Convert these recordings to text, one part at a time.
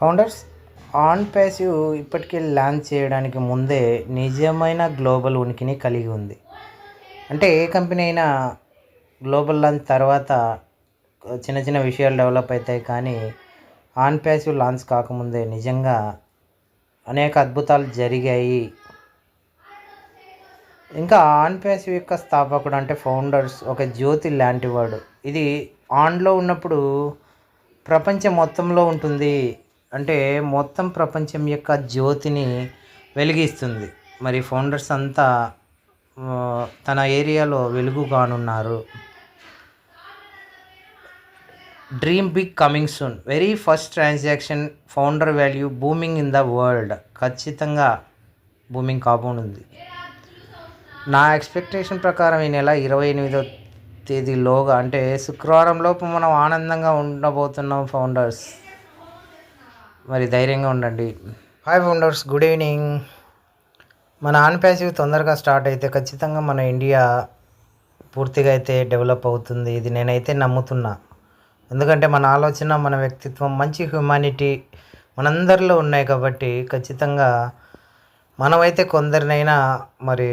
Founders on passive ఇప్పటికే launch చేయడానికి ముందే నిజమైన గ్లోబల్ ఉనికిని కలిగి ఉంది. అంటే ఏ కంపెనీ అయినా గ్లోబల్ లాంచ్ తర్వాత చిన్న చిన్న విషయాలు డెవలప్ అవుతాయి కానీ ఆన్ ప్యాసివ్ లాంచ్ కాకముందే నిజంగా అనేక అద్భుతాలు జరిగాయి. ఇంకా ఆన్ ప్యాసివ్ యొక్క స్థాపకుడు అంటే ఫౌండర్స్ ఒక జ్యోతి లాంటివాడు. ఇది ఆన్లో ఉన్నప్పుడు ప్రపంచం మొత్తంలో ఉంటుంది. అంటే మొత్తం ప్రపంచం యొక్క జ్యోతిని వెలిగిస్తుంది. మరి ఫౌండర్స్ అంతా తన ఏరియాలో వెలుగు కానున్నారు. Dream big coming soon very first transaction founder value booming in the world ఖచ్చితంగా బూమింగ్ కాబోనుంది. నా ఎక్స్పెక్టేషన్ ప్రకారం ఈ నెల ఇరవై ఎనిమిదో తేదీలోగా అంటే శుక్రవారం లోపు మనం ఆనందంగా ఉండబోతున్నాం ఫౌండర్స్ మరి ధైర్యంగా ఉండండి. హాయ్ ఫౌండర్స్ గుడ్ ఈవినింగ్ మన ఆన్ ప్యాసివ్ తొందరగా స్టార్ట్ అయితే ఖచ్చితంగా మన ఇండియా పూర్తిగా అయితే డెవలప్ అవుతుంది. ఇది నేనైతే నమ్ముతున్నా. ఎందుకంటే మన ఆలోచన మన వ్యక్తిత్వం మంచి హ్యుమానిటీ మనందరిలో ఉన్నాయి కాబట్టి ఖచ్చితంగా మనమైతే కొందరినైనా మరి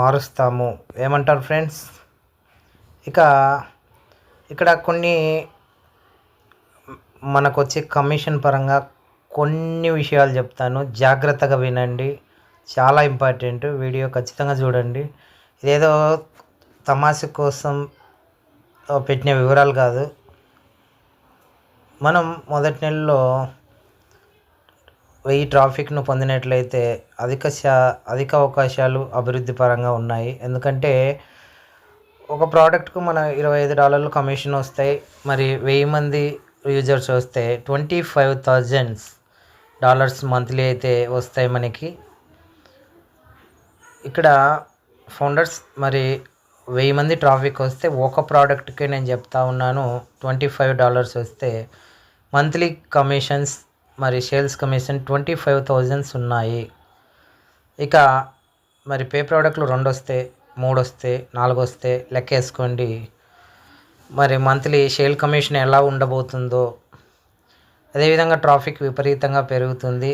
మారుస్తాము. ఏమంటారు ఫ్రెండ్స్ ఇక ఇక్కడ కొన్ని మనకు వచ్చే కమిషన్ పరంగా కొన్ని విషయాలు చెప్తాను. జాగ్రత్తగా వినండి. చాలా ఇంపార్టెంట్. వీడియో ఖచ్చితంగా చూడండి. ఇదేదో తమాష కోసం పెట్టిన వివరాలు కాదు. మనం మొదటి నెలలో వెయ్యి ట్రాఫిక్ను పొందినట్లయితే అధిక శా అధిక అవకాశాలు అభివృద్ధి పరంగా ఉన్నాయి. ఎందుకంటే ఒక ప్రోడక్ట్కు మన ఇరవై ఐదు డాలర్లు కమిషన్ వస్తాయి. మరి వెయ్యి మంది యూజర్స్ వస్తే twenty five thousands dollars monthly అయితే వస్తాయి మనకి. ఇక్కడ ఫౌండర్స్ మరి వెయ్యి మంది ట్రాఫిక్ వస్తే ఒక ప్రోడక్ట్కే నేను చెప్తా ఉన్నాను. ట్వంటీ ఫైవ్ డాలర్స్ వస్తే మంత్లీ కమిషన్స్ మరి sales commission twenty five thousands ఉన్నాయి. ఇక మరి పే ప్రోడక్ట్లు రెండు వస్తే మూడు వస్తే నాలుగు వస్తే లెక్కేసుకోండి. మరి మంత్లీ సేల్ కమిషన్ ఎలా ఉండబోతుందో అదేవిధంగా ట్రాఫిక్ విపరీతంగా పెరుగుతుంది.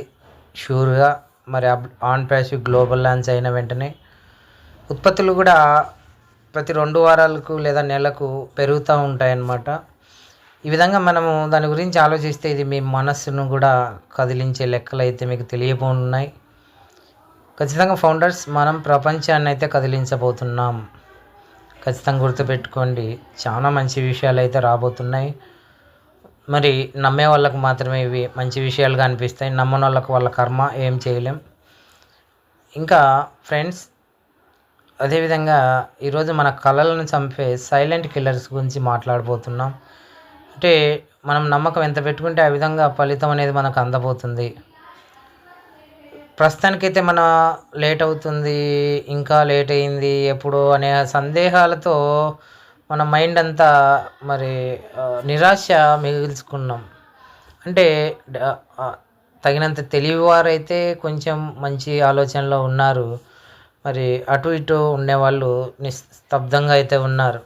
షూర్గా మరి ఆన్ ప్యాసివ్ గ్లోబల్ లాంచ్ అయిన వెంటనే ఉత్పత్తులు కూడా ప్రతి రెండు వారాలకు లేదా నెలకు పెరుగుతూ ఉంటాయన్నమాట. ఈ విధంగా మనము దాని గురించి ఆలోచిస్తే ఇది మీ మనస్సును కూడా కదిలించే లెక్కలు అయితే మీకు తెలియబోనున్నాయి. ఖచ్చితంగా ఫౌండర్స్ మనం ప్రపంచాన్ని అయితే కదిలించబోతున్నాం. ఖచ్చితంగా గుర్తుపెట్టుకోండి చాలా మంచి విషయాలు అయితే రాబోతున్నాయి. మరి నమ్మే వాళ్ళకు మాత్రమే ఇవి మంచి విషయాలుగా అనిపిస్తాయి. నమ్మని వాళ్ళకు వాళ్ళ కర్మ ఏం చేయలేం. ఇంకా ఫ్రెండ్స్ అదేవిధంగా ఈరోజు మన కళలను చంపే సైలెంట్ కిల్లర్స్ గురించి మాట్లాడబోతున్నాం. అంటే మనం నమ్మకం ఎంత పెట్టుకుంటే ఆ విధంగా ఫలితం అనేది మనకు అందబోతుంది. ప్రస్తుతానికైతే మన లేట్ అవుతుంది ఇంకా లేట్ అయింది ఎప్పుడు అనే సందేహాలతో మన మైండ్ అంతా మరి నిరాశ మిగిల్చుకున్నాం. అంటే తగినంత తెలివివారైతే కొంచెం మంచి ఆలోచనలో ఉన్నారు. మరి అటు ఇటు ఉండేవాళ్ళు నిస్తబ్దంగా అయితే ఉన్నారు.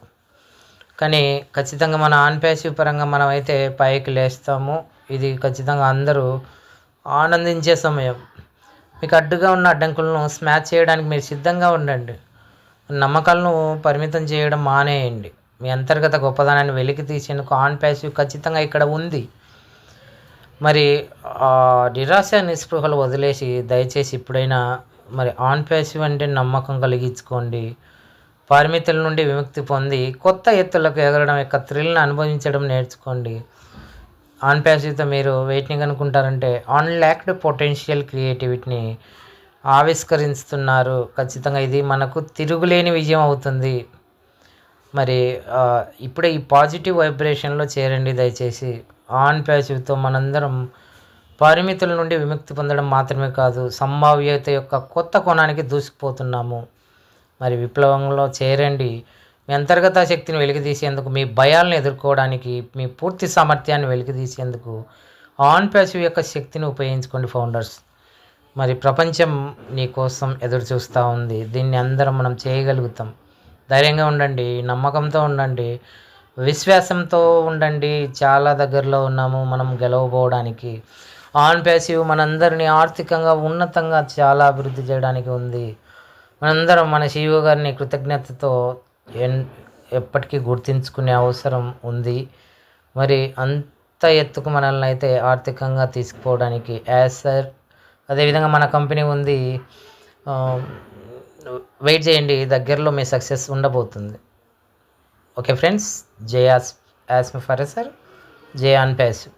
కానీ ఖచ్చితంగా మన ఆన్ ప్యాసివ్ పరంగా మనం అయితే పైకి లేస్తాము. ఇది ఖచ్చితంగా అందరూ ఆనందించే సమయం. మీకు అడ్డుగా ఉన్న అడ్డంకులను స్మాచ్ చేయడానికి మీరు సిద్ధంగా ఉండండి. నమ్మకాలను పరిమితం చేయడం మానేయండి. మీ అంతర్గత గొప్పదనాన్ని వెలికి తీసేందుకు ఆన్ ప్యాసివ్ ఖచ్చితంగా ఇక్కడ ఉంది. మరి నిరాశ నిస్పృహలు వదిలేసి దయచేసి ఇప్పుడైనా మరి ఆన్ ప్యాసివ్ అంటే నమ్మకం కలిగించుకోండి. పరిమితుల నుండి విముక్తి పొంది కొత్త ఎత్తులకు ఎగరడం యొక్క థ్రిల్ని అనుభవించడం నేర్చుకోండి. ఆన్ ప్యాసివ్తో మీరు వెయిట్ని కనుక్కుంటారంటే అన్లాక్డ్ పొటెన్షియల్ క్రియేటివిటీని ఆవిష్కరిస్తున్నారు. ఖచ్చితంగా ఇది మనకు తిరుగులేని విజయం అవుతుంది. మరి ఇప్పుడే ఈ పాజిటివ్ వైబ్రేషన్లో చేరండి దయచేసి. ఆన్ ప్యాసివ్తో మనందరం పరిమితుల నుండి విముక్తి పొందడం మాత్రమే కాదు సంభావ్యత యొక్క కొత్త కోణానికి దూసుకుపోతున్నాము. మరి విప్లవంలో చేరండి. మీ అంతర్గత శక్తిని వెలికితీసేందుకు మీ భయాలను ఎదుర్కోవడానికి మీ పూర్తి సామర్థ్యాన్ని వెలికితీసేందుకు ఆన్ ప్యాసివ్ యొక్క శక్తిని ఉపయోగించుకోండి ఫౌండర్స్. మరి ప్రపంచం నీ కోసం ఎదురు చూస్తూ ఉంది. దీన్ని అందరం మనం చేయగలుగుతాం. ధైర్యంగా ఉండండి నమ్మకంతో ఉండండి విశ్వాసంతో ఉండండి. చాలా దగ్గరలో ఉన్నాము మనం గెలవబోవడానికి. ఆన్ ప్యాసివ్ మనందరినీ ఆర్థికంగా ఉన్నతంగా చాలా అభివృద్ధి చేయడానికి ఉంది. మనందరం మన శివ గారిని కృతజ్ఞతతో ఎన్ ఎప్పటికీ గుర్తించుకునే అవసరం ఉంది. మరి అంత ఎత్తుకు మనల్ని అయితే ఆర్థికంగా తీసుకుపోవడానికి యాజ్ అదేవిధంగా మన కంపెనీ ఉంది వెయిట్ చేయండి దగ్గరలో మీ సక్సెస్ ఉండబోతుంది. Okay friends J as as for sir. J on passive.